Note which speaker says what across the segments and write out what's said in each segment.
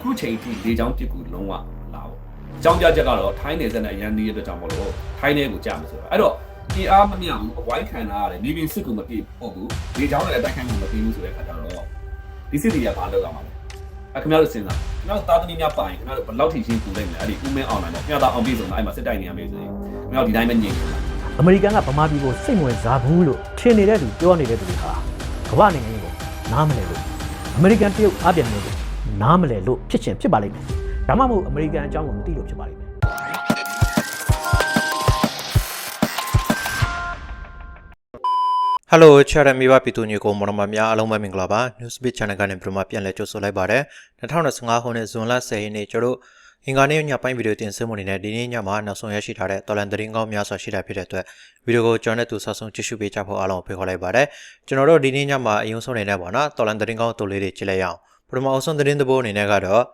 Speaker 1: ခုချိန်ထိလေချောင်းပစ်ကူလုံးဝလာပေါ့အကြောင်းပြချက်ကတော့ထိုင်းနယ်စပ်နဲ့ရန်ဒီရဲ့အတွက်ကြောင့်မလို့ထိုင်းနယ်ကိုကြာမယ်ဆိုတာအဲ့တော့ဒီအားမမြောက်ဘူးအဝိုင်းခံလာရတယ်မြေပြင်စစ်ကူမပြေပေါ့ဘူးလေချောင်းလည်းအတိုက်ခိုက်မှုမပြေဘူးဆိုတဲ့ခါကျတော့ဒီစစ်တွေကဘာလုပ်ရမှာလဲအခင်ဗျားတို့စဉ်းစားခင်ဗျားတို့သားသမီးများပိုင်ခင်ဗျားတို့ဘယ်လောက်ထိရှင်းပူလိုက်မလဲအဲ့ဒီဦးမင်းအောင်နိုင်ပေါ့ခင်ဗျားသားအောင်ပြေဆုံးတာအဲ့မှာစစ်တိုက်နေရမယ်ဆိုရင်ခင်ဗျားတို့ဒီတိုင်းပဲညင်နေတာ
Speaker 2: အမေရိကန်ကဗမာပြည်ကိုစိတ်ဝင်စားဘူးလို့ထင်နေတဲ့သူပြောနေတဲ့သူတွေဟာကမ္ဘာနိုင်ငံကိုနားမလည်လို့အမေရိကန်တရုတ်အပြင်မျိုးကို နားမလည်လို့ဖြစ်ချင်ဖြစ်ပါလိမ့်မယ်ဒါမှမဟုတ်အမေရိကန်အကြောင်းကိုမသိလို့ဖြစ်ပါလိမ့်မယ်
Speaker 3: ဟယ်လိုချာရမီဘာပီတူညကိုမရမများအားလုံးပဲမင်္ဂလာပါ Newsbeat Channel ကနေပြန်မှပြန်လည်ကြိုဆိုလိုက်ပါရစေ2025ခုနှစ်ဇွန်လ10ရက်နေ့ကျတို့အင်္ဂါနေ့ညပိုင်းဗီဒီယိုတင်ဆက်မှုအနေနဲ့ဒီနေ့ညမှာနောက်ဆုံးရရှိထားတဲ့တော်လန်သတင်းကောင်းများစွာရှိတာဖြစ်တဲ့အတွက်ဗီဒီယိုကိုကျွန်တော်နဲ့သူဆောက်ဆုံးကြည့်ရှုပေးကြဖို့အားလုံးဖိတ်ခေါ်လိုက်ပါတယ်ကျွန်တော်တို့ဒီနေ့ညမှာအယုံဆုံးနေတဲ့ပေါ့နော်တော်လန်သတင်းကောင်းတိုလေးတွေကြည့်လိုက်ရအောင် ပထမအဆုံးသတင်းသဘောအနေနဲ့ကတော့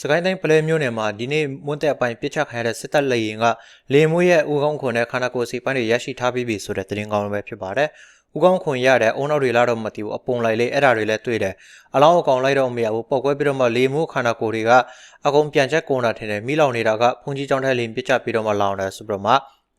Speaker 3: စကိုင်းတိုင်းပလဲမျိုးနယ်မှာဒီနေ့မွန်းတဲ့အပိုင်းပြစ်ချခံရတဲ့စစ်တပ်လက်ရင်ကလေမွေးရဲ့ဦးကောင်းခွန်နဲ့ခန္ဓာကိုယ်စီပိုင်းတွေရရှိထားပြီးပြီဆိုတဲ့သတင်းကောင်းပဲဖြစ်ပါတယ်။ဦးကောင်းခွန်ရတဲ့အုံနောက်တွေလာတော့မသိဘူးအပုံလိုက်လေးအဲ့ဒါတွေလည်းတွေ့တယ်။အလောင်းအကောင်လိုက်တော့မရဘူးပောက်ကွဲပြီးတော့မှလေမွေးခန္ဓာကိုယ်တွေကအကုန်ပြန်ချက်ကုန်တာထင်တယ်မိလောင်နေတာကဖုန်ကြီးကျောင်းထဲလင်းပြစ်ချပြီးတော့မှလောင်တယ်ဆိုပြီးတော့မှ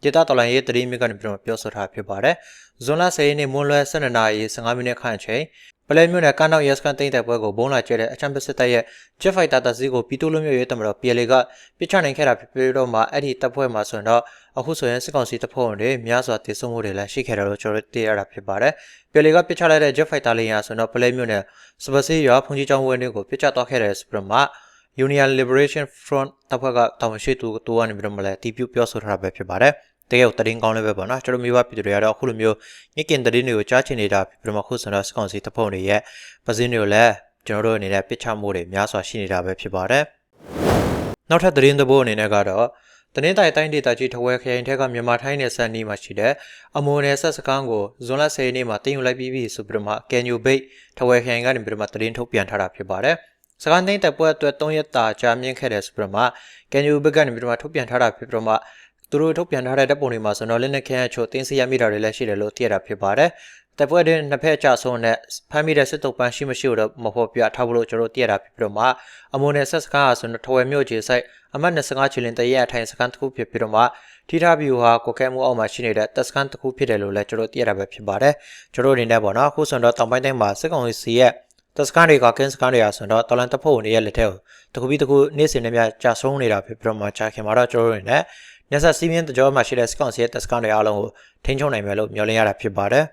Speaker 3: ဒေတာတော်လိုင်းရဲ့တတိမြစ်ကနေပြီးတော့ပြောဆိုထားဖြစ်ပါတယ်။ဇွန်လ10ရက်နေ့မွန်းလွဲ12နာရီ15မိနစ်ခန့်အချိန် ပလဲမြို့နယ်ကန်းနောက်ရက်စကန်တိတ်တဲ့ပွဲကိုဘုံလာကျဲတဲ့အချမ်ပစ်စစ်တပ်ရဲ့ Jet Fighter တပ်စီးကိုပီတိုလိုမျိုးရဲတမတော် PLA ကပြစ်ချနိုင်ခဲ့တာဖြစ်ပြီးတော့မှအဲ့ဒီတပ်ဖွဲ့မှာဆိုရင်တော့အခုဆိုရင်စစ်ကောင်စီတပ်ဖွဲ့ဝင်တွေများစွာတည်ဆုံမှုတွေလည်းရှိခဲ့တယ်လို့ကျွန်တော်တို့သိရတာဖြစ်ပါတယ်။ PLA ကပြစ်ချလိုက်တဲ့ Jet Fighter လေးရာဆိုရင်တော့ပလဲမြို့နယ်စပစီရွာဖုန်ကြီးကျောင်းဝင်းတွေကိုပြစ်ချသွားခဲ့တယ်ဆိုပြီးတော့မှ Union Liberation Front တပ်ဖွဲ့ကတာဝန်ရှိသူတူကနေပြီးတော့မှလည်းတီးပြပြောဆိုထားတာပဲဖြစ်ပါတယ်။ တကယ်ကိုတရင်ကောင်းလည်းပဲပေါ့နော်ကျွန်တော်မျိုးပါပြည်သူတွေကတော့အခုလိုမျိုးညကင်တရင်တွေကိုကြားချင်နေတာပြီးတော့မှခုဆိုတော့စကောင်စီတပ်ဖွဲ့တွေရဲ့ပစင်းတွေကိုလည်းကျွန်တော်တို့အနေနဲ့ပစ်ချမှုတွေများစွာရှိနေတာပဲဖြစ်ပါတယ်။နောက်ထပ်သတင်းသဘောအနေနဲ့ကတော့တနင်္သာရီတိုင်းဒေသကြီးထဝဲခရိုင်ထက်ကမြန်မာထိုင်းနယ်စပ်နီးမှာရှိတဲ့အမွန်နယ်ဆက်စခန်းကိုဇွန်လ10ရက်နေ့မှာတင်ယူလိုက်ပြီးပြီဆိုပြီးတော့မှကန်ယူဘိတ်ထဝဲခရိုင်ကနေပြီးတော့မှသတင်းထုတ်ပြန်ထားတာဖြစ်ပါတယ်။စကန်သိန်းတပ်ပွဲအတွက်3ရက်တာကြာမြင့်ခဲ့တယ်ဆိုပြီးတော့မှကန်ယူဘိတ်ကနေပြီးတော့မှထုတ်ပြန်ထားတာဖြစ်ပြီးတော့မှ သူတို့ထုတ်ပြန်ထားတဲ့တပ်ပုံတွေမှာဆိုတော့လက်နက်ခဲအချို့တင်းစီရမိတာတွေလည်းရှိတယ်လို့သိရတာဖြစ်ပါတယ်။တပ်ပွဲတဲ့နှစ်ဖက်အကြဆုံးနဲ့ဖမ်းမိတဲ့စစ်တုပ်ပန်းရှိမရှိတော့မဟုတ်ပြထားဖို့လို့ကျွန်တော်တို့သိရတာဖြစ်ပြီးတော့မှအမွန်နယ်ဆက်စကားဆိုတော့ထဝယ်မြို့ခြေဆိုင်အမှတ်25ချီလင်တရဲအထိုင်စကန်တစ်ခုဖြစ်ပြီးတော့မှထိထားဗျူဟာကိုကဲမှုအောက်မှာရှိနေတဲ့တပ်စကန်တစ်ခုဖြစ်တယ်လို့လည်းကျွန်တော်သိရတာပဲဖြစ်ပါတယ်။ကျွန်တော်အနေနဲ့ပေါ့နော်အခုဆိုတော့တောင်ပိုင်းတိုင်းမှာစစ်ကောင်စီရဲ့တပ်စကန်တွေကကင်းစကန်တွေရာဆိုတော့တော်လန်တပ်ဖွဲ့ဝင်တွေရဲ့လက်ထက်ကိုတခုပြီးတခုနေ့စဉ်နဲ့များကြာဆုံးနေတာဖြစ်ပြီးတော့မှကြာခင်မှာတော့ကျွန်တော်တို့အနေ နဲ့ညဆက်စီးမြင်းတကြောမှာရှိတဲ့စစ်ကောင်စီရဲ့တပ်စကန်တွေအားလုံးကိုထိန်းချုပ်နိုင်မယ်လို့မျှော်လင့်ရတာဖြစ်ပါတယ်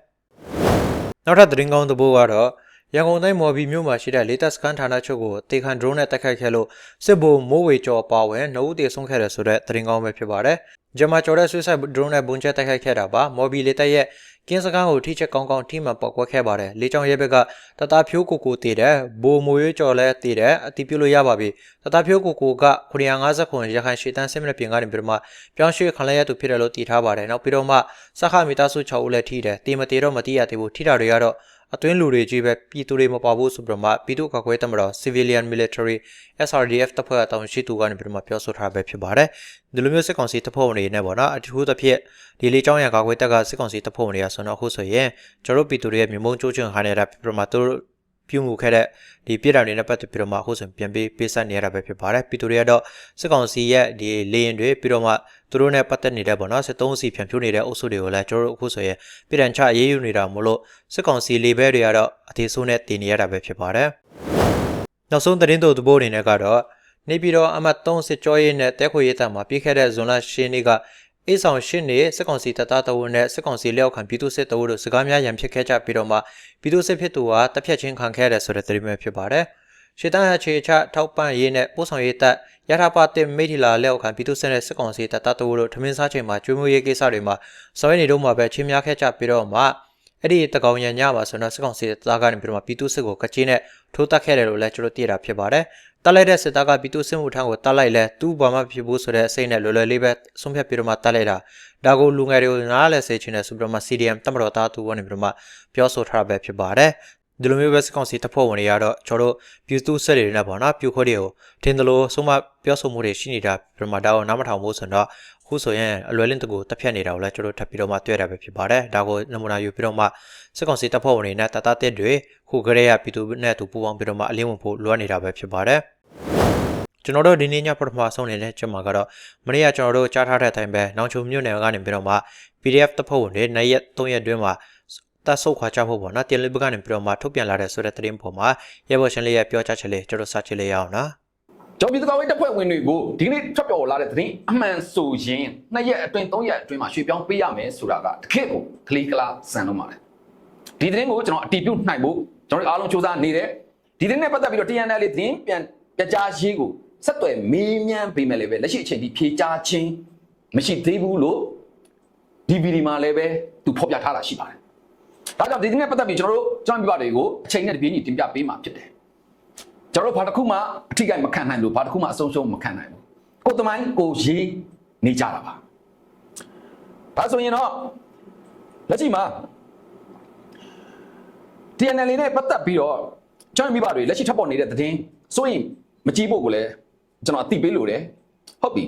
Speaker 3: ။နောက်ထပ်သတင်းကောင်းတစ်ပုဒ်ကတော့ရန်ကုန်တိုင်းမော်ဘီမြို့မှာရှိတဲ့လေတပ်စကန်ဌာနချုပ်ကိုတေခန်ဒရုန်းနဲ့တိုက်ခိုက်ခဲ့လို့စစ်ဗိုလ်မိုးဝေကျော်ပါဝင်နှုတ်တေဆုံးခဲ့တယ်ဆိုတဲ့သတင်းကောင်းပဲဖြစ်ပါတယ်။ဂျမာကျော်တဲ့ဆွေးဆိုင်ဒရုန်းနဲ့ဘုံကျဲတိုက်ခိုက်ခဲ့တာပါ။မော်ဘီလေတပ်ရဲ့ ကင်းစကန်ကိုထိချက်ကောင်းကောင်းထိမှန်ပေါက်ကွက်ခဲ့ပါတယ်။လေကြောင်ရဲဘက်ကတသားဖြိုးကိုကိုတည်တယ်။ဘိုမိုရွေးကျော်လဲတည်တယ်။အတီးပြုလို့ရပါပြီ။တသားဖြိုးကိုကိုက950ခွန်ရခိုင်ရှေတန်းစစ်မနပြင်ကနေပြီးတော့မှပြောင်းရွှေ့ခံလိုက်ရသူဖြစ်တယ်လို့တည်ထားပါတယ်။နောက်ပြီးတော့မှစခမီတာစု6ဦးလည်းထိတယ်။တေမတေတော့မတိရသေးဘူး။ထိတာတွေကတော့ အတွင်းလူတွေကြီးပဲပြည်သူတွေမပါဘူးဆိုပြီးတော့မှပြည်သူ့ကာကွယ်တမတော် civilian military SRDF တပ်ဖွဲ့အတောင်ရှိသူကနေပြီးတော့မှပြောဆိုထားပဲဖြစ်ပါတယ်ဒီလိုမျိုးစစ်ကောင်စီတပ်ဖွဲ့ဝင်တွေနဲ့ပေါ့နော်အထူးသဖြင့်ဒီလေးချောင်းရံကာကွယ်တပ်ကစစ်ကောင်စီတပ်ဖွဲ့ဝင်တွေကဆိုတော့အခုဆိုရင်ကျွန်တော်တို့ပြည်သူတွေရဲ့မြေမုံကြိုးချွန်ခါနေတာပြီးတော့မှသူတို့ပြုမှုခဲ့တဲ့ဒီပြည်တော်တွေနဲ့ပတ်သက်ပြီးတော့မှအခုဆိုပြန်ပေးပေးဆက်နေရတာပဲဖြစ်ပါတယ်ပြည်သူတွေကတော့စစ်ကောင်စီရဲ့ဒီလေရင်တွေပြီးတော့မှ သူတို့နဲ့ပတ်သက်နေတဲ့ပေါ့နော်စစ်သုံးစီဖြန့်ဖြိုးနေတဲ့အုပ်စုတွေကိုလည်းကျွန်တော်တို့အခုဆိုရင်ပြည်တံချအေးယူနေတာမို့လို့စစ်ကောင်စီလေဘဲတွေကတော့အသေးဆိုးနဲ့တည်နေရတာပဲဖြစ်ပါတယ်နောက်ဆုံးသတင်းတို့သဘောအနေနဲ့ကတော့နေပြည်တော်အမှတ်3စစ်ကြောရေးနဲ့တဲခွေရေးတံမှာပြည့်ခဲ့တဲ့ဇွန်လ10ရက်နေ့ကအေးဆောင်ရှင်းနေစစ်ကောင်စီတပ်သားတဝန်းနဲ့စစ်ကောင်စီလက်အောက်ခံပြည်သူစစ်တဝန်းတို့စကားများရန်ဖြစ်ခဲ့ကြပြီးတော့မှပြည်သူစစ်ဖြစ်သူကတပ်ဖြတ်ချင်းခံခဲ့ရတဲ့ဆိုတဲ့သတင်းပဲဖြစ်ပါတယ်။ရှေတန်းအခြေချထောက်ပံ့ရေးနဲ့ပို့ဆောင်ရေးတပ် ရထပါတင်မိထီလာလက်အောက်ခံပြည်သူစစ်နဲ့စစ်ကောင်စီတပ်သားတဝန်းတို့ထမင်းစားချိန်မှာကျွေးမွေးရေးကိစ္စတွေမှာစောရနေတော့မှပဲချင်းများခဲ့ကြပြီးတော့မှအဲ့ဒီတကောင်ရံညမှာဆိုတော့စစ်ကောင်စီတပ်သားကနေပြီးတော့မှပြည်သူစစ်ကိုကချင်းနဲ့ထိုးတက်ခဲ့တယ်လို့လည်းကျွန်တော်သိရတာဖြစ်ပါတယ်။တက်လိုက်တဲ့စစ်သားကပြည်သူစစ်မှုထမ်းကိုတက်လိုက်လဲသူ့ဘာမှဖြစ်ဘူးဆိုတဲ့အစိမ့်နဲ့လွယ်လွယ်လေးပဲဆုံးဖြတ်ပြီးတော့မှတက်လိုက်တာဒါကိုလူငယ်တွေကိုနားလဲစေချင်တဲ့ဆိုပြီးတော့မှ CDM တမတော်သားသူကနေပြီးတော့မှပြောဆိုထားတာပဲဖြစ်ပါတယ်။ ဒီလိုမျိုးပဲစစ်ကောင်စီတပ်ဖွဲ့ဝင်တွေကတော့ကျွန်တော်တို့ပြည်သူစစ်တွေနဲ့ပေါ့နော်ပြိုခွဲတွေကိုထင်သလိုဆုံးမပြောဆိုမှုတွေရှိနေတာပြမဒါကိုနားမထောင်ဘူးဆိုတော့အခုဆိုရင်အလွယ်လင်းတကူတက်ဖြတ်နေတာကိုလည်းကျွန်တော်ထပ်ပြီးတော့မှတွေ့ရတာပဲဖြစ်ပါတယ်ဒါကိုနမူနာယူပြီးတော့မှစစ်ကောင်စီတပ်ဖွဲ့ဝင်တွေနဲ့တတတက်တွေခုကလေးရပြည်သူနဲ့သူပူးပေါင်းပြီးတော့မှအလင်းဝင်ဖို့လိုအပ်နေတာပဲဖြစ်ပါတယ်ကျွန်တော်တို့ဒီနေ့ညပထမဆုံးနေတဲ့ချက်မှာကတော့မနေ့ကကျွန်တော်တို့ကြားထားတဲ့အတိုင်းပဲနောင်ချုံမြို့နယ်ကနေပြီးတော့မှ PDF တပ်ဖွဲ့ဝင်တွေနေ့ရက်3ရက်အတွင်းမှာ တပ်ဆုတ်ခွာကြဖို့ပေါ့နော်တင်လေးဘက်ကနေပြီးတော့မှထုတ်ပြန်လာတဲ့ဆိုတဲ့သတင်းပေါ်မှာရဲဘော်ရှင်လေးရဲ့ပြောကြားချက်လေးကျွန်တော်စချစ်လေးရအောင်နော်
Speaker 4: ကျော်ပြည်သူ့ကောင်းရေးတပ်ဖွဲ့ဝင်တွေကိုဒီနေ့ထွက်ပြောလာတဲ့သတင်းအမှန်ဆိုရင်နှစ်ရက်အတွင်းသုံးရက်အတွင်းမှာရွှေ့ပြောင်းပေးရမယ်ဆိုတာကတကယ့်ကိုကလေးကလာစံတော့ပါတယ်ဒီသတင်းကိုကျွန်တော်အတည်ပြုနိုင်ဖို့ကျွန်တော်တို့အားလုံးစူးစမ်းနေတယ်ဒီသတင်းနဲ့ပတ်သက်ပြီးတော့ TNL လေးသတင်းပြန်ပြကြားရေးကိုဆက်သွယ်မေးမြန်းပေးမယ်လေပဲလက်ရှိအချိန်ထိဖြေကြားခြင်းမရှိသေးဘူးလို့ DVD မှာလည်းပဲသူဖော်ပြထားတာရှိပါတယ် ဒါကြောင့်ဒီသတင်းနဲ့ပတ်သက်ပြီးကျွန်တော်တို့ကျွန်တော်ပြပါတွေကိုအချိန်နဲ့တပြေးညီတင်ပြပေးမှာဖြစ်တယ်ကျွန်တော်တို့ဘာတစ်ခုမှအထီးကိုက်မခံနိုင်လို့ဘာတစ်ခုမှအဆုံးရှုံးမခံနိုင်ဘူးကိုယ်တမိုင်းကိုရေးနေကြတာပါဒါဆိုရင်တော့လက်ရှိမှာ TNL နဲ့ပတ်သက်ပြီးတော့ကျွန်တော်မိဘတွေလက်ရှိထပ်ပေါ်နေတဲ့သတင်းဆိုရင်မကြည့်ဖို့ကိုလည်းကျွန်တော်အသိပေးလို့တယ်ဟုတ်ပြီ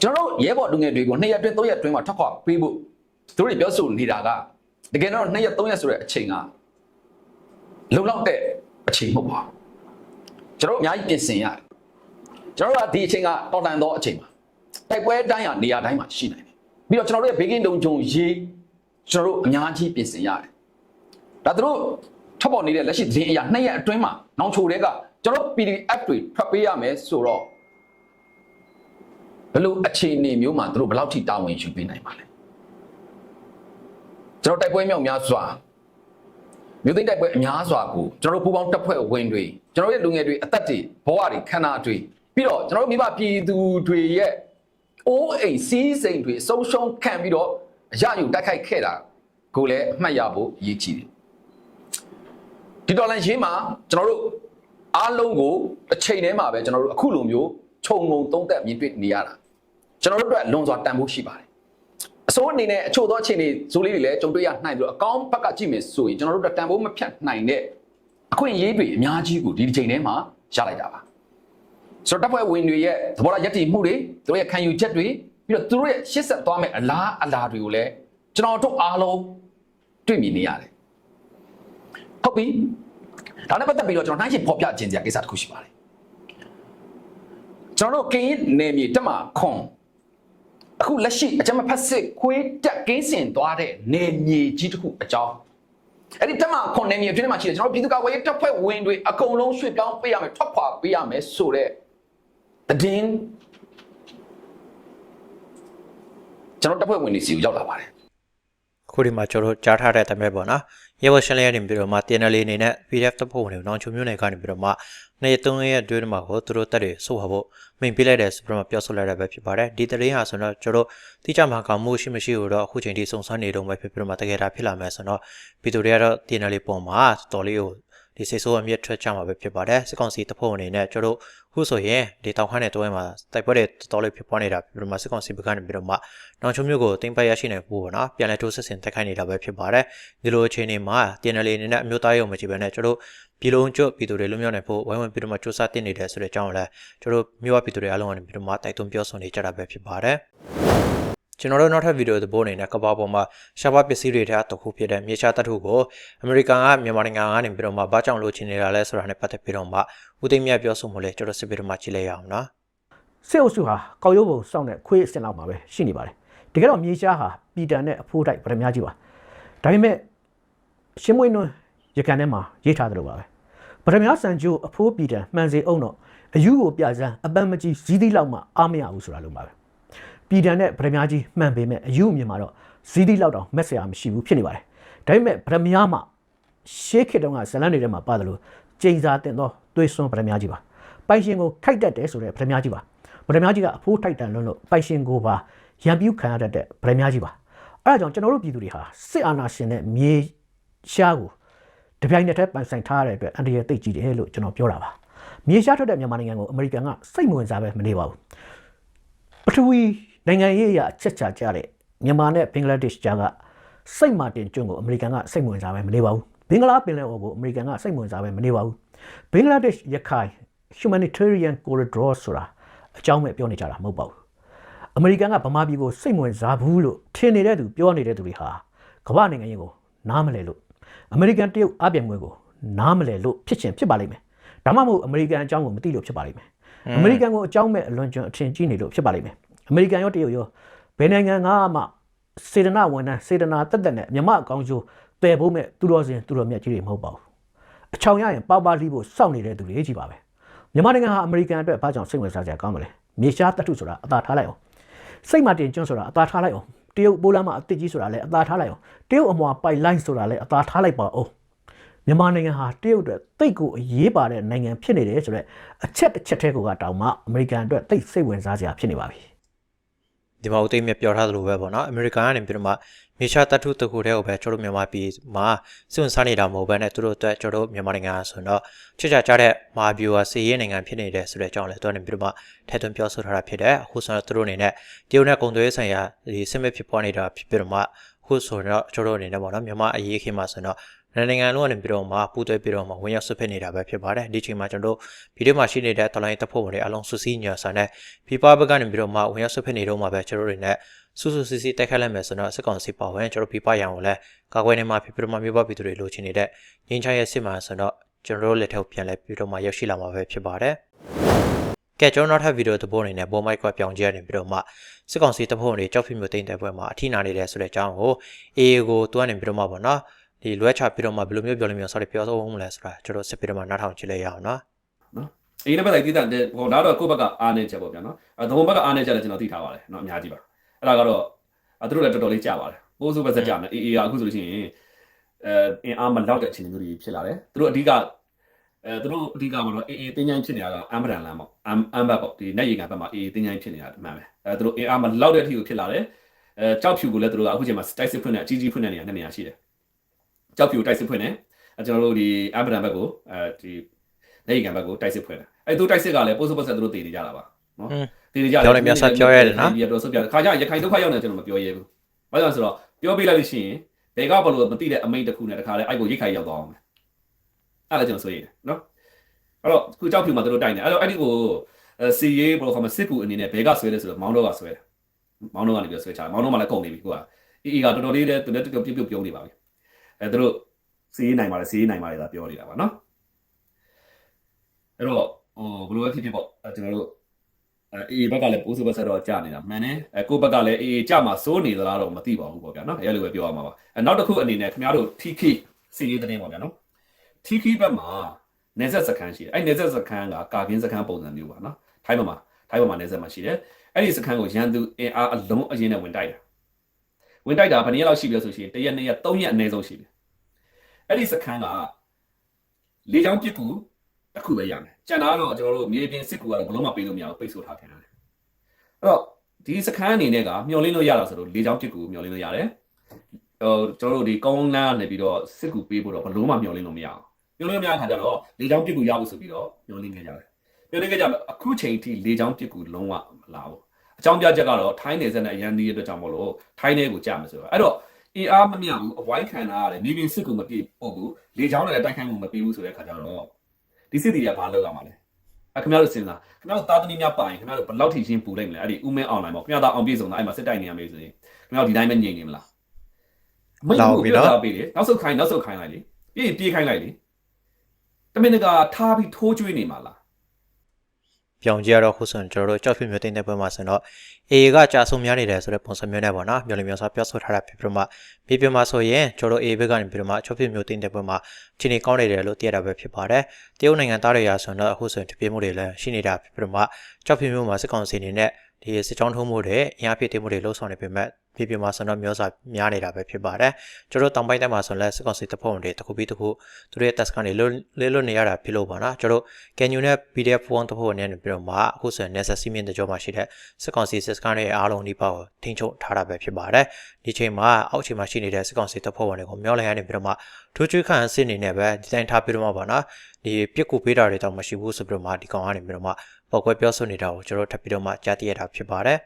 Speaker 4: ကျွန်တော်တို့ရဲဘော်လူငယ်တွေကိုနှစ်ရက်အတွင်းသုံးရက်အတွင်းမှာထပ်ခွာပေးဖို့သူတို့တွေပြောဆိုနေတာက တကယ်တော့နှစ်ရက်သုံးရက်ဆိုတဲ့အချိန်ကလုံလောက်တဲ့အချိန်မဟုတ်ပါဘူးကျွန်တော်တို့အများကြီးပြင်ဆင်ရတယ်ကျွန်တော်တို့ကဒီအချိန်ကတော်တန်သောအချိန်ပါတိုက်ပွဲတိုင်းဟာနေရာတိုင်းမှာရှိနိုင်တယ်ပြီးတော့ကျွန်တော်တို့ရဲ့ဘေးကင်းလုံခြုံရေးကျွန်တော်တို့အများကြီးပြင်ဆင်ရတယ်ဒါသူတို့ထပ်ပေါ်နေတဲ့လက်ရှိသတင်းအရာနှစ်ရက်အတွင်းမှာနောင်ချိုတွေကကျွန်တော်တို့ PDF တွေထွက်ပေးရမယ်ဆိုတော့ဘယ်လိုအခြေအနေမျိုးမှာသူတို့ဘယ်လောက်ထိတာဝန်ယူပေးနိုင်ပါလဲ ကျွန်တော်တိုက်ပွဲမြောက်များစွာမြို့သိမ်းတိုက်ပွဲအများစွာကိုကျွန်တော်တို့ပူပေါင်းတပ်ဖွဲ့ဝင်တွေကျွန်တော်တို့ရဲ့လူငယ်တွေအသက်တွေဘဝတွေခန္ဓာတွေပြီးတော့ကျွန်တော်တို့မိဘပြည်သူတွေရဲ့အိုးအိမ်စီးစိမ်တွေအဆုံးရှုံးခံပြီးတော့အရယူတိုက်ခိုက်ခဲ့တာကိုလည်းအမှတ်ရဖို့ရည်ကြီးတယ်ဒီတော်လန်ရေးမှာကျွန်တော်တို့အားလုံးကိုတစ်ချိန်တည်းမှာပဲကျွန်တော်တို့အခုလိုမျိုးခြုံငုံသုံးသက်မြင်တွေ့နေရတာကျွန်တော်တို့အတွက်လွန်စွာတန်ဖိုးရှိပါတယ် အစိုးအနေနဲ့အချို့သောအခြေအနေဇိုးလေးတွေလည်းကြုံတွေ့ရနိုင်ပြီးတော့အကောင့်ဘက်ကကြည့်မယ်ဆိုရင်ကျွန်တော်တို့တန်ဖိုးမဖြတ်နိုင်တဲ့အခွင့်အရေးတွေအများကြီးကိုဒီတစ်ချိန်ထဲမှာရလိုက်တာပါဆိုတော့တပ်ဖွဲ့ဝင်တွေရဲ့သဘောထားယက်တီမှုတွေသူတို့ရဲ့ခံယူချက်တွေပြီးတော့သူတို့ရဲ့ရှစ်ဆက်သွားမဲ့အလားအလာတွေကိုလည်းကျွန်တော်တို့အားလုံးတွေ့မြင်နေရတယ်ဟုတ်ပြီဒါနဲ့ပတ်သက်ပြီးတော့ကျွန်တော်နှိုင်းရှင်ဖော်ပြခြင်းစရာကိစ္စတစ်ခုရှိပါတယ်ကျွန်တော်တို့ကင်းနေမြေတက်မှာခွန် အခုလက်ရှိအကြမ်းမဖက်စစ်ခွေးတက်ကင်းစင်သွားတဲ့နေမြေကြီးတစ်ခုအကြောင်းအဲ့ဒီတက်မခွန်နေမြေအတွင်းမှာရှိတယ်ကျွန်တော်တို့ပြည်သူ့ကာကွယ်ရေးတပ်ဖွဲ့ဝင်တွေအကုန်လုံးရွှေ့ပြောင်းပေးရမယ်ထွက်ခွာပေးရမယ်ဆိုတဲ့တည်င်းကျွန်တော်တပ်ဖွဲ့ဝင်တွေစီကိုရောက်လာပါတယ်
Speaker 3: ခုဒီမှာကျွန်တော်တို့ကြားထားတဲ့အတိုင်းပဲပေါ့နော်ရဲဘော်ရှင်လေးကနေပြီးတော့မှ TNL အနေနဲ့ PDF တပ်ဖွဲ့ဝင်တွေကိုနောင်ချုံမြို့နယ်ကနေပြီးတော့မှ နေ့3ရက်အတွင်းမှာကိုသူတို့တက်တွေစုဟာဖို့မိန်ပေးလိုက်တယ်ဆိုပြီးတော့မှပြောဆိုလိုက်တာပဲဖြစ်ပါတယ်ဒီတရင်ဟာဆိုတော့ကျွန်တော်တို့တိကျမှာကောင်းမှုရှိမရှိကိုတော့အခုချိန်ထိစုံစမ်းနေတော့မှဖြစ်ပြီးတော့မှတကယ်တာဖြစ်လာမယ်ဆိုတော့ပြည်သူတွေကတော့ TNL ပုံမှာတော်လေးကိုဒီစိတ်ဆိုးအမြင့်ထွက်ကြမှာပဲဖြစ်ပါတယ်စစ်ကောင်စီတပ်ဖွဲ့ဝင်တွေနဲ့ကျွန်တော်တို့ ခုဆိုရင်ဒီတောင်ခမ်းတဲ့တွဲမှာတိုက်ပွဲတွေတော်လေးဖြစ်ပွားနေတာပြီးတော့မှစစ်ကောင်စီဘက်ကနေပြီးတော့မှနောင်ချုံမြို့ကိုတင်ပိုက်ရရှိနိုင်ဖို့ပေါ့နော်ပြန်လဲထိုးစစ်ဆင်တိုက်ခိုက်နေတာပဲဖြစ်ပါတယ်ဒီလိုအခြေအနေမှာ TNL အနေနဲ့အမျိုးသားရုံမကြည့်ဘဲနဲ့ကျွန်တော်တို့ပြည်လုံးကျွတ်ပြည်သူတွေလွတ်မြောက်နိုင်ဖို့ဝိုင်းဝန်းပြီးတော့မှစူးစမ်းတင်နေတယ်ဆိုတဲ့အကြောင်းကိုလည်းကျွန်တော်တို့မြို့ဝပြည်သူတွေအားလုံးကနေပြီးတော့မှတိုက်တွန်းပြောဆိုနေကြတာပဲဖြစ်ပါတယ် ကျွန်တော်တို့နောက်ထပ်ဗီဒီယိုသဘောအနေနဲ့ကမ္ဘာပေါ်မှာရှားပါပစ္စည်းတွေထဲတစ်ခုဖြစ်တဲ့မြေရှားတပ်ထုကိုအမေရိကန်ကမြန်မာနိုင်ငံကနေပြီးတော့မှဘာကြောင့်လိုချင်နေတာလဲဆိုတာနဲ့ပတ်သက်ပြီးတော့မှဦးသိမ်းမြတ်ပြောဆိုမှုလဲကျွန်တော်စစ်ပြီးတော့မှကြည့်လိုက်ရအောင်နော်
Speaker 2: စစ်အုပ်စုဟာကောက်ရုပ်ပုံစောင့်တဲ့ခွေးအစင်လောက်မှာပဲရှိနေပါတယ်တကယ်တော့မြေရှားဟာပြည်တန်တဲ့အဖိုးတိုက်ဗရမ ्या ကြီးပါဒါပေမဲ့ရှင်းမွေးနွန်းရကန်ထဲမှာရေးထားတယ်လို့ပါပဲဗရမ ्या စံကျိုးအဖိုးပြည်တန်မှန်စေအောင်တော့အယူကိုပြစမ်းအပန်းမကြီးဇီးသီးလောက်မှအားမရဘူးဆိုတာလို့ပါပဲ ပြည်တန်တဲ့ဗရမ ्या ကြီးမှန်ပေမဲ့အယူအမြင်မှာတော့ဇီးသီးလောက်တောင်မက်ဆရာမရှိဘူးဖြစ်နေပါတယ်ဒါပေမဲ့ဗရမ ्या မှာရှေးခေတ်တုန်းကဇလန်းတွေထဲမှာပါတယ်လို့ကျိန်စာတင်သောသွေးစွန်းဗရမ ्या ကြီးပါပိုင်ရှင်ကိုခိုက်တတ်တယ်ဆိုတဲ့ဗရမ ्या ကြီးပါ ဗရမ ्या ကြီးကအဖိုးထိုက်တန်လွန်းလို့ပိုက်ရှင်ကိုပါရံပြူးခံရတတ်တဲ့ဗရမ ्या ကြီးပါအဲဒါကြောင့်ကျွန်တော်တို့ပြည်သူတွေဟာစစ်အာဏာရှင်နဲ့မြေရှားကိုတပြိုင်နက်တည်းပိုင်ဆိုင်ထားရတဲ့အတွက်အန်ဒီရသိတ်ကြီးတယ်လို့ကျွန်တော်ပြောတာပါမြေရှားထွက်တဲ့မြန်မာနိုင်ငံကိုအမေရိကန်ကစိတ်မဝင်စားပဲမနေပါဘူးပထဝီ နိုင်ငံရေးအရအချက်ချာကြတဲ့မြန်မာနဲ့ဘင်္ဂလားဒေ့ရှ်ကြားကစိတ်မာတင်ကျွန်းကိုအမေရိကန်ကစိတ်မဝင်စားပဲမနေပါဘူးဘင်္ဂလားပင်လယ်အော်ကိုအမေရိကန်ကစိတ်မဝင်စားပဲမနေပါဘူးဘင်္ဂလားဒေ့ရှ်ရခိုင် humanitarian corridor ဆိုတာအကြောင်းပဲပြောနေကြတာမဟုတ်ပါဘူးအမေရိကန်ကဗမာပြည်ကိုစိတ်မဝင်စားဘူးလို့ထင်နေတဲ့သူပြောနေတဲ့သူတွေဟာကမ္ဘာနိုင်ငံရေးကိုနားမလဲလို့အမေရိကန်တရုတ်အပြိုင်ပွဲကိုနားမလဲလို့ဖြစ်ချင်ဖြစ်ပါလိမ့်မယ်ဒါမှမဟုတ်အမေရိကန်အကြောင်းကိုမသိလို့ဖြစ်ပါလိမ့်မယ်အမေရိကန်ကိုအကြောင်းမဲ့အလွန်ကျွံအထင်ကြီးနေလို့ဖြစ်ပါလိမ့်မယ် အမေရိကန်ရောတရုတ်ရောဘယ်နိုင်ငံကမှစေတနာဝန်ထမ်းစေတနာတက်တက်နဲ့မြမအကောင်းကျိုးပယ်ဖို့မဲ့သူတော်စင်သူတော်မြတ်ကြီးတွေမဟုတ်ပါဘူးအချောင်ရရင်ပါပါလိဖို့စောင့်နေတဲ့သူတွေကြီးပါပဲမြန်မာနိုင်ငံဟာအမေရိကန်အတွက်ဘာကြောင့်စိတ်ဝင်စားကြကောင်းမလဲမြေရှားတတုဆိုတာအသာထားလိုက်အောင်စိတ်မတင်ကျွန်းဆိုတာအသာထားလိုက်အောင်တရုတ်ပိုးလမ်းမှာအစ်စ်ကြီးဆိုတာလည်းအသာထားလိုက်အောင်တရုတ်အမွာပိုက်လိုင်းဆိုတာလည်းအသာထားလိုက်ပါအောင်မြန်မာနိုင်ငံဟာတရုတ်အတွက်တိတ်ကိုအရေးပါတဲ့နိုင်ငံဖြစ်နေတယ်ဆိုတော့အချက်တစ်ချက်တည်းကိုကတောင်မှအမေရိကန်အတွက်တိတ်စိတ်ဝင်စားစရာဖြစ်နေပါပြီ
Speaker 3: ဒီမှာဦးသိမ်းမြပြောထားသလိုပဲပေါ့နော်အမေရိကန်ကနေပြီးတော့မှမြေရှားတတ်ထုတခုတည်းကိုပဲကျွန်တော်တို့မြန်မာပြည်မှာစွန့်စားနေတာမဟုတ်ဘဲနဲ့သူတို့အတွက်ကျွန်တော်တို့မြန်မာနိုင်ငံဆိုတော့ချစ်ချာကြတဲ့မာဘီယိုဟာစီရေးနိုင်ငံဖြစ်နေတယ်ဆိုတဲ့အကြောင်းလည်းသူကနေပြီးတော့မှထဲသွင်းပြောဆိုထားတာဖြစ်တယ်အခုဆိုတော့သူတို့အနေနဲ့တရုတ်နဲ့ကုန်သွယ်ရေးဆိုင်ရာဒီစစ်မဲ့ဖြစ်ပွားနေတာဖြစ်ပြီးတော့မှအခုဆိုတော့ကျွန်တော်တို့အနေနဲ့ပေါ့နော်မြန်မာအရေးခင်မှာဆိုတော့ နိုင်ငံလုံးကနေပြီးတော့မှပူးသွဲပြီးတော့မှဝင်ရောက်ဆွတ်ဖက်နေတာပဲဖြစ်ပါတယ်ဒီချိန်မှာကျွန်တော်တို့ဗီဒီယိုမှာရှိနေတဲ့တလိုင်းတပ်ဖွဲ့ဝင်တွေအလုံးစုစည်းညာဆန်တဲ့ FIFA ဘက်ကနေပြီးတော့မှဝင်ရောက်ဆွတ်ဖက်နေတော့မှပဲကျွန်တော်တို့တွေနဲ့စူးစူးစီးစီးတိုက်ခတ်လိုက်မယ်ဆိုတော့စစ်ကောင်စီပါဝင်ကျွန်တော် FIFA ရံကိုလည်းကာကွယ်နေမှာဖြစ်ပြီးတော့မှမြို့ပပြည်သူတွေလိုချင်နေတဲ့ငင်းချရဲ့စစ်မှန်ဆိုတော့ကျွန်တော်တို့လက်ထက်ပြန်လဲပြီးတော့မှရောက်ရှိလာမှာပဲဖြစ်ပါတယ်ကဲကျွန်တော်နောက်ထပ်ဗီဒီယိုတစ်ပုဒ်အနေနဲ့ဘောမိုက်ကပြောင်းကျဲနေပြီးတော့မှစစ်ကောင်စီတပ်ဖွဲ့ဝင်တွေကြောက်ဖိမျိုးတိမ့်တဲ့ဘက်မှာအထိနာနေတယ်ဆိုတဲ့အကြောင်းကို AA ကိုသူကနေပြီးတော့မှပေါ့နော် ဒီလွဲချပြီးတော့မှဘယ်လိုမျိုးပြောလို့မျိုးဆိုတော့ပြောဆိုအောင်မလဲဆိုတာကျွန်တော်စစ်ပြီးတော့မှနားထောင်ကြည့်လိုက်ရအောင်နော်
Speaker 1: အရင်တစ်ပတ်လိုက်တည်တဲ့ဟိုဒါတော့ကိုယ့်ဘက်ကအားနေချက်ပေါ့ဗျာနော်အဲဒုံဘက်ကအားနေချက်လည်းကျွန်တော်သိထားပါတယ်နော်အများကြီးပါအဲ့ဒါကတော့အဲသူတို့လည်းတော်တော်လေးကြာပါတယ်ပိုးစုပဲစက်ကြမယ်အေးအေးကအခုဆိုလို့ရှိရင်အဲအင်အားမလောက်တဲ့အခြေအနေမျိုးတွေဖြစ်လာတယ်သူတို့အဓိကအဲသူတို့အဓိကမှာတော့အေးအေးတင်းချိုင်းဖြစ်နေတာကအမ်ဗရန်လမ်းပေါ့အမ်အမ်ဘတ်ပေါ့ဒီ net ရေကန်ဘက်မှာအေးအေးတင်းချိုင်းဖြစ်နေတာမှန်ပဲအဲသူတို့အင်အားမလောက်တဲ့အထိကိုဖြစ်လာတယ်အဲကြောက်ဖြူကိုလည်းသူတို့ကအခုချိန်မှာတိုက်စစ်ဖွင့်နေအကြီးကြီးဖွင့်နေနေရတဲ့နေရာရှိတယ် ကြောက်ဖြူတိုက်စစ်ဖွင့်နေအဲကျွန်တော်တို့ဒီအမ်ဗရန်ဘက်ကိုအဲဒီနေကန်ဘက်ကိုတိုက်စစ်ဖွင့်တယ်အဲသူတိုက်စစ်ကလည်းပိုးစုပတ်ဆက်သူတို့တည်နေကြတာပါနော်တည်နေကြတယ်ပြီးတော့ဆုတ်ပြခါကြရခိုင်ဒုက္ခရောက်နေကျွန်တော်မပြောရဲဘူးဘာကြောင့်ဆိုတော့ပြောပြလိုက်လို့ရှိရင်ဘယ်ကဘလို့မသိတဲ့အမိတ်တစ်ခုနဲ့တခါလဲအဲ့ကိုရိတ်ခိုင်ရောက်သွားအောင်အဲ့ဒါကျွန်တော်ဆိုရတယ်နော်အဲ့တော့ခုကြောက်ဖြူမှာတို့တိုင်တယ်အဲ့တော့အဲ့ဒီကိုစီရေးဘလို့ခေါ်မစစ်ကူအနေနဲ့ဘယ်ကဆွဲလဲဆိုတော့မောင်းတော့ကဆွဲတယ်မောင်းတော့ကနေပြီးဆွဲချတယ်မောင်းတော့မှလည်းကုန်နေပြီကိုကအီအီကတော်တော်လေးတည်းသူလည်းပြုတ်ပြုတ်ပြုံးနေပါပြီ အဲတို့စီရေးနိုင်ပါလေစီရေးနိုင်ပါလေသာပြောနေတာပါနော်အဲ့တော့ဟိုဘလို့ပဲဖြစ်ဖြစ်ပေါ့ကျွန်တော်တို့အဲအေးဘက်ကလည်းပိုးစုဘက်ဆက်တော့ကြာနေတာမှန်တယ်အဲကိုဘက်ကလည်းအေးကြာမှာစိုးနေသလားတော့မသိပါဘူးပေါ့ဗျာနော်အဲ့လိုပဲပြောရမှာပါအဲနောက်တစ်ခုအနေနဲ့ခင်ဗျားတို့ TK စီရေးတဲ့ပေါ့ဗျာနော် TK ဘက်မှာနေဆက်စခန်းရှိတယ်အဲ့နေဆက်စခန်းကကာကင်းစခန်းပုံစံမျိုးပါနော်ထိုင်းဘက်မှာထိုင်းဘက်မှာနေဆက်မှာရှိတယ်အဲ့ဒီစခန်းကိုရန်သူအင်အားအလုံးအရင်နဲ့ဝင်တိုက်တာဝင်တိုက်တာဘယ်နည်းလောက်ရှိပြီလဲဆိုရှင်တရက်နှစ်ရက်သုံးရက်အနည်းဆုံးရှိပြီ အဲ့ဒီစခန်းကလေကြောင်းပစ်ကူတစ်ခုပဲရမယ်ကျန်တာကတော့ကျွန်တော်တို့မြေပြင်စစ်ကူကတော့ဘလုံးမပေးလို့မရဘူးပိတ်ဆို့ထားခံရတယ်အဲ့တော့ဒီစခန်းအနေနဲ့ကမျောလင်းလို့ရတာဆိုတော့လေကြောင်းပစ်ကူမျောလင်းလို့ရတယ်ဟိုကျွန်တော်တို့ဒီကောင်းလန်းနေပြီးတော့စစ်ကူပေးဖို့တော့ဘလုံးမမျောလင်းလို့မရအောင်မျောလင်းမရခါကျတော့လေကြောင်းပစ်ကူရဖို့ဆိုပြီးတော့မျောလင်းခဲ့ကြတယ်မျောလင်းခဲ့ကြမယ်အခုချိန်ထိလေကြောင်းပစ်ကူလုံးဝမလာဘူးအကြောင်းပြချက်ကတော့ထိုင်းနယ်စပ်နဲ့အရန်ဒီရဲ့အတွက်ကြောင့်မလို့ထိုင်းနယ်ကိုကြာမယ်ဆိုတော့အဲ့တော့ အင်အားမမျှဘူးအဝိုင်းခံတာရတယ်မြေပြင်စစ်ကူမပြေပို့ဘူးလေကြောင်းနဲ့တိုက်ခိုက်မှုမပြေဘူးဆိုတဲ့ခါကျတော့ဒီစစ်တီကဘာလုပ်ရမှာလဲအခင်ဗျားတို့စဉ်းစားခင်ဗျားတို့သားသမီးများပိုင်ခင်ဗျားတို့ဘယ်လောက်ထိရှင်းပူလိုက်မလဲအဲ့ဒီဥမင်းအွန်လိုင်းပေါ့ခင်ဗျားသားအောင်ပြေဆုံးတာအဲ့မှာစစ်တိုက်နေရမယ်ဆိုရင်ခင်ဗျားတို့ဒီတိုင်းပဲညင်နေမလားမဟုတ်ဘူးပြောတာပေးလေနောက်ဆုတ်ခိုင်းနောက်ဆုတ်ခိုင်းလိုက်လေပြီးရင်ပြေးခိုင်းလိုက်လေတမင်တကာထားပြီးထိုးကျွေးနေမှာလား
Speaker 3: ပြောင်းကြရတော့ခုဆိုရင်ကျွန်တော်တို့ကြောက်ဖြူမျိုးတိမ့်တဲ့ဘက်မှာဆိုတော့ AA ကကြာဆုံးများနေတယ်ဆိုတဲ့ပုံစံမျိုးနဲ့ပေါ့နော်မျိုးလိုမျိုးဆိုပြောဆိုထားတာဖြစ်ပြီးမှမြေပြင်မှာဆိုရင်ကျွန်တော်တို့ AA ဘက်ကနေပြီးတော့မှကြောက်ဖြူမျိုးတိမ့်တဲ့ဘက်မှာခြေနေကောင်းနေတယ်လို့သိရတာပဲဖြစ်ပါတယ်တရုတ်နိုင်ငံသားတွေရာဆိုတော့အခုဆိုရင်တပြေးမှုတွေလည်းရှိနေတာဖြစ်ပြီးမှကြောက်ဖြူမျိုးမှာစစ်ကောင်စီအနေနဲ့ဒီစစ်ကြောင်းထုံးမှုတွေအင်အားဖြစ်တည်မှုတွေလှုပ်ဆောင်နေပေမဲ့ ပြည်ပြမှာဆိုတော့မျိုးစာများနေတာပဲဖြစ်ပါတယ်ကျွန်တော်တောင်ပိုင်းတိုင်းမှာဆိုလည်းစစ်ကောင်စီတပ်ဖွဲ့ဝင်တွေတစ်ခုပြီးတစ်ခုသူတို့ရဲ့တပ်စကန်တွေလွတ်လွတ်နေရတာဖြစ်လို့ပါနော်ကျွန်တော်ကန်ယူနဲ့ PDF ဖုန်းတပ်ဖွဲ့ဝင်တွေနေပြီးတော့မှအခုဆိုရင် Nexus စီမင်းတကြောမှာရှိတဲ့စစ်ကောင်စီစစ်စကန်တွေအားလုံးဒီပါကိုထိန်းချုပ်ထားတာပဲဖြစ်ပါတယ်ဒီချိန်မှာအောက်ချိန်မှာရှိနေတဲ့စစ်ကောင်စီတပ်ဖွဲ့ဝင်တွေကိုမျောလဲရနေပြီးတော့မှထိုးချွေးခန့်စစ်နေနေပဲဒီတိုင်းထားပြီးတော့မှပါနော်ဒီပြစ်ကူပေးတာတွေတော့မရှိဘူးဆိုပြီးတော့မှဒီကောင်ကနေပြီးတော့မှပောက်ကွဲပြောဆိုနေတာကိုကျွန်တော်ထပ်ပြီးတော့မှကြားသိရတာဖြစ်ပါတယ်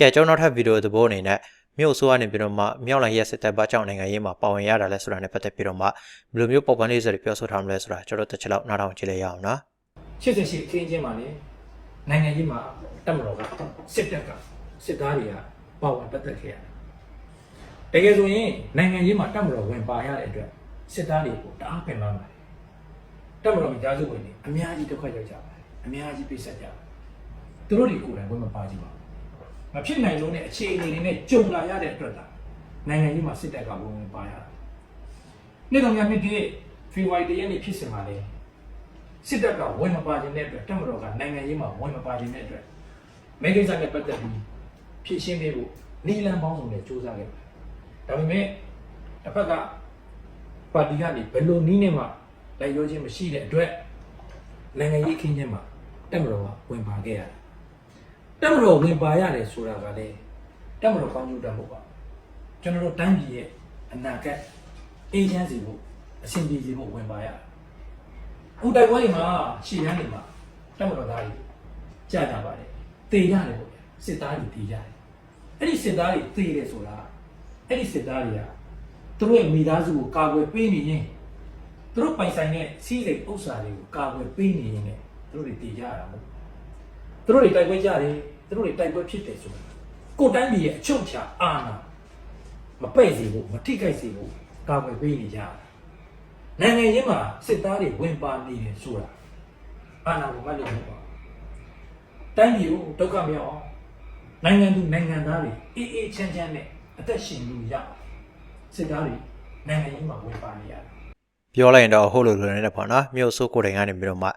Speaker 3: ကဲကျွန်တော်နောက်ထပ်ဗီဒီယိုသဘောအနေနဲ့မြို့ဆိုးကနေပြီးတော့မှမြောက်လိုင်းရဲ့စစ်တပ်ဘာကြောင့်နိုင်ငံရေးမှာပါဝင်ရတာလဲဆိုတာနဲ့ပတ်သက်ပြီးတော့မှဘယ်လိုမျိုးပုံပန်းလေးစတွေပြောဆိုထားမလဲဆိုတာကျွန်တော်တစ်ချက်လောက်နားထောင်ကြည့်လိုက်ရအောင်နော်
Speaker 5: 88အခင်းချင်းမှာလေနိုင်ငံကြီးမှာတက်မတော်ကစစ်တပ်ကစစ်သားတွေကပါဝင်ပတ်သက်ခဲ့ရတယ်။တကယ်ဆိုရင်နိုင်ငံကြီးမှာတက်မတော်ဝင်ပါရတဲ့အတွက်စစ်သားတွေကိုတအားပင်ပန်းပါတယ်။တက်မတော်မိသားစုဝင်တွေအများကြီးဒုက္ခရောက်ကြပါတယ်အများကြီးပြစ်ဆက်ကြပါတယ်သူတို့တွေကိုယ်တိုင်ဝင်မပါကြည့်ပါဘူး မဖြစ်နိုင်လို့နဲ့အခြေအနေတွေနဲ့ကြုံလာရတဲ့အတွက်ဒါနိုင်ငံကြီးမှာစစ်တပ်ကဝင်ဝင်ပါရတာနေ့တော်များမြစ်တဲ့ဖေဖော်ဝါရီတရက်နေ့ဖြစ်စင်ပါလေစစ်တပ်ကဝင်မပါခြင်းတဲ့အတွက်တက်မတော်ကနိုင်ငံရေးမှာဝင်မပါခြင်းတဲ့အတွက်မဲကိစ္စနဲ့ပတ်သက်ပြီးဖြည့်ရှင်းပေးဖို့နီလန်ပေါင်းစုံနဲ့စူးစမ်းခဲ့ပါတယ်ဒါပေမဲ့တစ်ဖက်ကပါတီကနေဘယ်လိုနည်းနဲ့မှလိုက်ရောခြင်းမရှိတဲ့အတွက်နိုင်ငံရေးခင်းချင်းမှာတက်မတော်ကဝင်ပါခဲ့ရတယ် တက်မတော်ဝင်ပါရတယ်ဆိုတာကလည်းတက်မတော်ကောင်းကျိုးတက်ဖို့ပါကျွန်တော်တို့တိုင်းပြည်ရဲ့အနာဂတ်အေဂျင့်စီဖို့အဆင်ပြေစီဖို့ဝင်ပါရတယ်အခုတိုက်ပွဲတွေမှာရှီရန်တွေမှာတက်မတော်သားတွေကြာကြပါတယ်တေရတယ်ပေါ့ဗျာစစ်သားတွေတေရတယ်အဲ့ဒီစစ်သားတွေတေတယ်ဆိုတာအဲ့ဒီစစ်သားတွေကသူတို့ရဲ့မိသားစုကိုကာကွယ်ပေးနေရင်သူတို့ပိုင်ဆိုင်တဲ့စီးစိမ်ဥစ္စာတွေကိုကာကွယ်ပေးနေရင်လည်းသူတို့တွေတေကြရတာမဟုတ်သူတို့တွေတိုက်ပွဲကြတယ် သူတို့တွေတိုက်ပွဲဖြစ်တယ်ဆိုတာကိုယ်တိုင်းပြည်ရဲ့အချုပ်အခြာအာဏာမပဲ့စေဖို့မထိခိုက်စေဖို့ကာကွယ်ပေးနေကြတာနိုင်ငံရေးမှာစစ်သားတွေဝင်ပါနေတယ်ဆိုတာအာဏာကိုမတ်လို့မဟုတ်ပါဘူးတိုင်းပြည်ကိုဒုက္ခမရောက်အောင်နိုင်ငံသူနိုင်ငံသားတွေအေးအေးချမ်းချမ်းနဲ့အသက်ရှင်လို့ရအောင်စစ်သားတွေနိုင်ငံရေးမှာဝင်ပါနေရတယ်
Speaker 3: ပြောလိုက်ရင်တော့ဟုတ်လို့လွယ်နေတယ်ပေါ့နော်မြို့ဆိုးကိုယ်တိုင်ကနေပြီးတော့မှ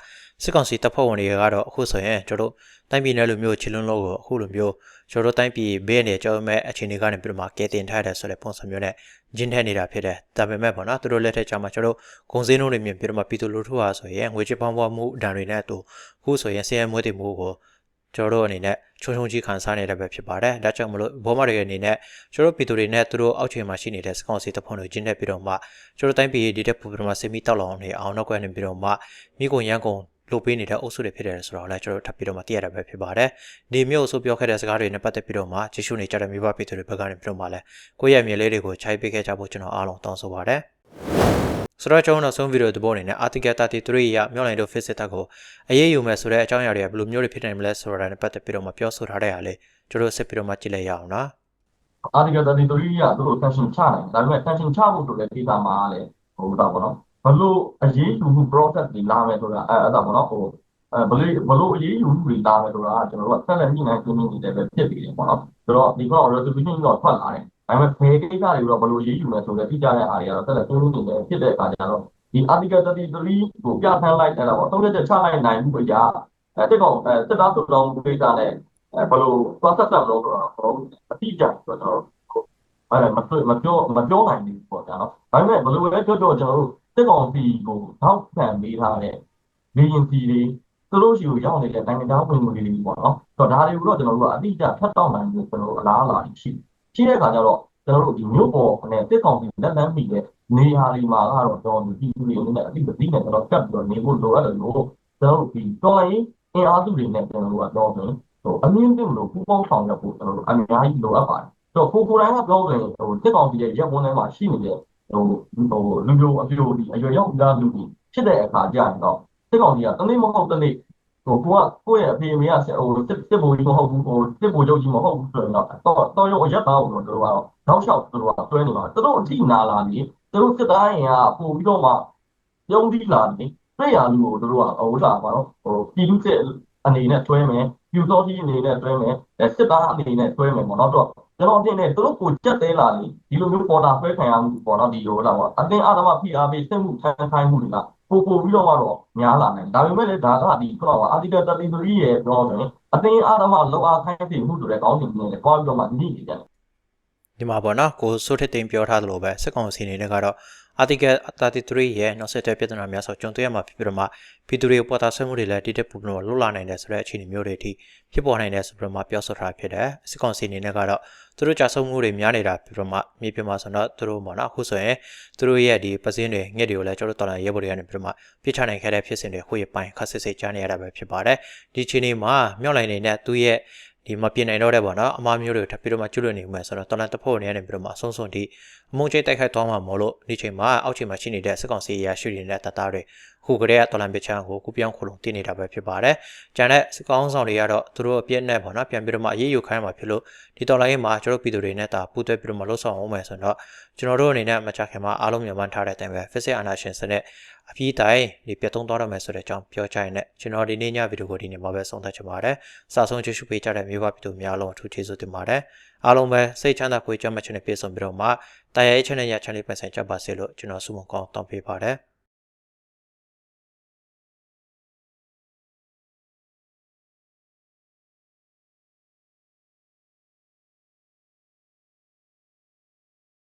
Speaker 3: စစ်ကောင်စီတပ်ဖွဲ့ဝင်တွေကတော့အခုဆိုရင်ကျွန်တော်တို့တိုင်းပြည်နယ်လူမျိုးချီလွန်းလို့ကိုအခုလိုမျိုးကျွန်တော်တို့တိုင်းပြည်ဘေးအနေကြောင်းမဲ့အခြေအနေကနေပြီးတော့မှကဲတင်ထားတယ်ဆိုတဲ့ပုံစံမျိုးနဲ့ဂျင်းထက်နေတာဖြစ်တယ်ဒါပေမဲ့ပေါ့နော်သူတို့လက်ထက်ကျမှကျွန်တော်တို့ဂုံစင်းတို့တွေမြင်ပြီးတော့မှပြည်သူလူထုဟာဆိုရင်ငွေချစ်ပေါင်းပွားမှုအတန်တွေနဲ့အတူအခုဆိုရင်ဆင်းရဲမွေးတည်မှုကိုကျွန်တော်တို့အနေနဲ့ချုံချုံကြီးခံစားနေရတဲ့ပဲဖြစ်ပါတယ်ဒါကြောင့်မလို့ဘောမတွေအနေနဲ့ကျွန်တော်တို့ပြည်သူတွေနဲ့သူတို့အောက်ခြေမှာရှိနေတဲ့စကောင်စီတပ်ဖွဲ့တွေဂျင်းထက်ပြီးတော့မှကျွန်တော်တိုင်းပြည်ဒီတက်ပူပြီးတော့မှစင်မီတောက်လောင်နေအောင်နောက်ကွယ်နေပြီးတော့မှမိကွန်ရန်ကုန် လုပ်ပေးနေတဲ့အုပ်စုတွေဖြစ်တယ်ဆိုတော့လည်းကျွန်တော်ထပ်ပြီးတော့မှသိရတာပဲဖြစ်ပါတယ်။ဒီမျိုးအုပ်စုပြောခဲ့တဲ့စကားတွေနဲ့ပတ်သက်ပြီးတော့မှကြည့်ရှုနေကြတဲ့မိဘပြည်သူတွေဘက်ကနေပြီးတော့မှလည်းကိုယ့်ရဲ့မြေလေးတွေကိုခြိုက်ပေးခဲ့ကြဖို့ကျွန်တော်အားလုံးတောင်းဆိုပါတယ်။ဆိုတော့ကျွန်တော်နောက်ဆုံးဗီဒီယိုသဘောအနေနဲ့ Article 33ရမြောက်လိုင်းတို့ Face တက်ကိုအရေးယူမယ်ဆိုတဲ့အကြောင်းအရာတွေကဘယ်လိုမျိုးတွေဖြစ်နိုင်မလဲဆိုတာနဲ့ပတ်သက်ပြီးတော့မှပြောဆိုထားတဲ့အားလေးကျွန်တော်ဆက်ပြီးတော့မှကြည့်လိုက်ရအောင်နော်။
Speaker 6: article 33ကသူတို့ tension ချနိုင်တယ်ဒါပေမဲ့ tension ချဖို့ဆိုတဲ့ဒေတာမှာလည်းဟိုတော့ဗောနော် ဘလို့အရေးယူမှု process တွေလာမယ်ဆိုတာအဲအဲ့ဒါဗောနော်ဟိုအဲဘလို့ဘလို့အရေးယူမှုတွေလာမယ်ဆိုတာကျွန်တော်တို့ကဆက်လက်ညှိနှိုင်းဆွေးနွေးနေတဲ့ပဲဖြစ်ပြီးတယ်ဗောနော်ဆိုတော့ဒီကတော့ resolution တော့ထွက်လာတယ်ဒါပေမဲ့ဘယ်ကိစ္စတွေတော့ဘလို့အရေးယူမယ်ဆိုတဲ့တိကျတဲ့အားတွေကတော့ဆက်လက်ဆွေးနွေးနေတယ်ဖြစ်တဲ့အခါကျတော့ဒီ article 33ကိုပြဋ္ဌာန်းလိုက်တယ်တော့သုံးချက်ချလိုက်နိုင်မှုအရာအဲတက်ကောင်အဲစစ်သားတော်တော်ကိစ္စနဲ့အဲဘလို့ process တော့တော့အတိအကျဆိုတော့အဲ့ဒါမပြောမပြောမပြောနိုင်ဘူးပေါ့ဗျာနော်ဒါပေမဲ့ဘယ်လိုလဲပြောတော့ကျွန်တော်တို့ တက်ကောင်စီကိုနောက်ခံပေးထားတဲ့လေရင်စီတွေသူတို့ရှိကိုရောက်နေတဲ့နိုင်ငံသားဝင်ငွေတွေပေါ့နော်ဆိုတော့ဒါတွေကိုတော့ကျွန်တော်တို့ကအတိအကျဖတ်တော့နိုင်ဘူးကျွန်တော်တို့အလားအလာရှိရှိတဲ့အခါကျတော့ကျွန်တော်တို့ဒီမြို့ပေါ်နဲ့တက်ကောင်စီလက်လန်းမိတဲ့နေရာတွေမှာကတော့ကျွန်တော်တို့ဒီလူတွေအနေနဲ့အတိအကျသိနေကျွန်တော်ကပ်ပြီးတော့နေဖို့လိုအပ်တယ်လို့ကျွန်တော်တို့ဒီတော်လိုင်းအင်အားစုတွေနဲ့ကျွန်တော်တို့ကတော့ဟိုအမြင့်တင်လို့ပူပေါင်းဆောင်ရွက်ဖို့ကျွန်တော်တို့အများကြီးလိုအပ်ပါတယ်တော့ကိုကိုတိုင်းကပြောတယ်ဟိုတက်ကောင်ပြည်ရဲ့ရက်ဝန်ထဲမှာရှိနေတဲ့ ဟိုဟိုလူမျိုးအပြိုဒီအရွယ်ရောက်လာလူကြီးဖြစ်တဲ့အခါကျရင်တော့တက်ကောင်ကြီးကတနေ့မဟုတ်တနေ့ဟိုကိုကကိုယ့်ရဲ့အဖေအမေကဟိုစစ်စစ်ဘိုလ်ကြီးမဟုတ်ဘူးဟိုစစ်ဘိုလ်ချုပ်ကြီးမဟုတ်ဘူးဆိုရင်တော့တော့တော့ရုံအရက်သားကိုတို့ကတော့နောက်လျှောက်တို့ကတွဲနေမှာသူတို့အထိနာလာနေသူတို့စစ်သားရင်ကပို့ပြီးတော့မှပြုံးပြီးလာနေတဲ့ရာလူကိုတို့ကဟိုလာပါတော့ဟိုပြည်သူစစ်အနေနဲ့တွဲမယ်ပြူစောကြီးအနေနဲ့တွဲမယ်စစ်သားအနေနဲ့တွဲမယ်ပေါ့နော်တော့ကျွန်တော်တင်နေသူတို့ကိုကြက်သေးလာလေဒီလိုမျိုးပေါ်တာဆွဲခံရမှုပေါ့နော်ဒီလိုလာပေါ့အတင်းအာသမဖိအားပေးစစ်မှုထမ်းခိုင်းမှုတွေကပို့ပို့ပြီးတော့တော့များလာနိုင်ဒါပေမဲ့လည်းဒါကဒီခုနကအာတိက33ရဲ့ပြောတယ်အတင်းအာသမလောက်အားခိုင်းပြီးမှုဆိုတဲ့ကောင်းစဉ်နဲ့ပွားပြီးတော့မှညှိနေတယ်
Speaker 3: ဒီမှာပေါ့နော်ကိုစိုးထက်တင်ပြောထားသလိုပဲစစ်ကောင်စီအနေနဲ့ကတော့ article 33ရဲ့နောက်ဆက်တွဲပြဿနာများဆိုကြုံတွေ့ရမှာဖြစ်ပြီးတော့မှပြည်သူတွေပေါ်တာဆွဲမှုတွေလည်းတိတက်ပူပြီးတော့လွတ်လာနိုင်တယ်ဆိုတဲ့အခြေအနေမျိုးတွေအထိဖြစ်ပေါ်နိုင်တယ်ဆိုပြီးတော့မှပြောဆိုထားဖြစ်တယ်စစ်ကောင်စီအနေနဲ့ကတော့သူတို့ကြာဆုံးမှုတွေများနေတာပြီးတော့မှမြေပြင်မှာဆိုတော့သူတို့ပေါ့နော်အခုဆိုရင်သူတို့ရဲ့ဒီပစင်းတွေငှက်တွေကိုလည်းကျွန်တော်တော်လာရဲဘော်တွေကနေပြီးတော့မှပြစ်ချနိုင်ခဲ့တဲ့ဖြစ်စဉ်တွေဟိုရပိုင်းခက်စစ်စစ်ကြားနေရတာပဲဖြစ်ပါတယ်ဒီအခြေအနေမှာမြောက်လိုက်နေတဲ့သူ့ရဲ့ ဒီမပြင်းနိုင်တော့တဲ့ပေါ့နော်အမားမျိုးတွေထပ်ပြီးတော့မှကျွလွတ်နေမှဆိုတော့တော်လန်တဖို့နေရနေပြီးတော့မှအဆုံးစွန်ဒီအမုံကျိတ်တိုက်ခိုက်သွားမှာမဟုတ်လို့ဒီချိန်မှာအောက်ချိန်မှာရှိနေတဲ့စစ်ကောင်စီအရာရှိတွေနဲ့တပ်သားတွေဟ ခုကလေးကတော်လန်ပစ်ချန်ကိုကူပြောင်းခုလုံးတည်နေတာပဲဖြစ်ပါတယ်။ကျန်တဲ့စကောင်းဆောင်တွေကတော့သူတို့အပြစ်နဲ့ပေါ့နော်ပြန်ပြီးတော့မှအေးအေးယူခိုင်းမှာဖြစ်လို့ဒီတော်လိုင်းမှာကျွန်တော်ပြည်သူတွေနဲ့တာပူးတွဲပြီးတော့မှလှုပ်ဆောင်အောင်မယ်ဆိုတော့ကျွန်တော်တို့အနေနဲ့မချခင်မှာအားလုံးမြန်မာထားတဲ့အတိုင်းပဲ physics အာနာရှင်စနစ်အပြည့်တိုင်းဒီပြတ်သုံးသွားရမယ်ဆိုတဲ့အကြောင်းပြောချင်တဲ့ကျွန်တော်ဒီနေ့ညဗီဒီယိုကိုဒီနေ့မှာပဲဆုံးသက်ချင်ပါတယ်။စာဆုံးကြည့်ရှုပေးကြတဲ့မျိုးပါပြည်သူများအားလုံးအထူးကျေးဇူးတင်ပါတယ်။အားလုံးပဲစိတ်ချမ်းသာကိုယ်ကြမ်းမှချင်တဲ့ပြေဆုံးပြီးတော့မှတရားရေးချမ်းတဲ့ရချမ်းလေးပဲဆိုင်ကြပါစေလို့ကျွန်တော်ဆုမကောင်းတောင်းပေးပါတယ်။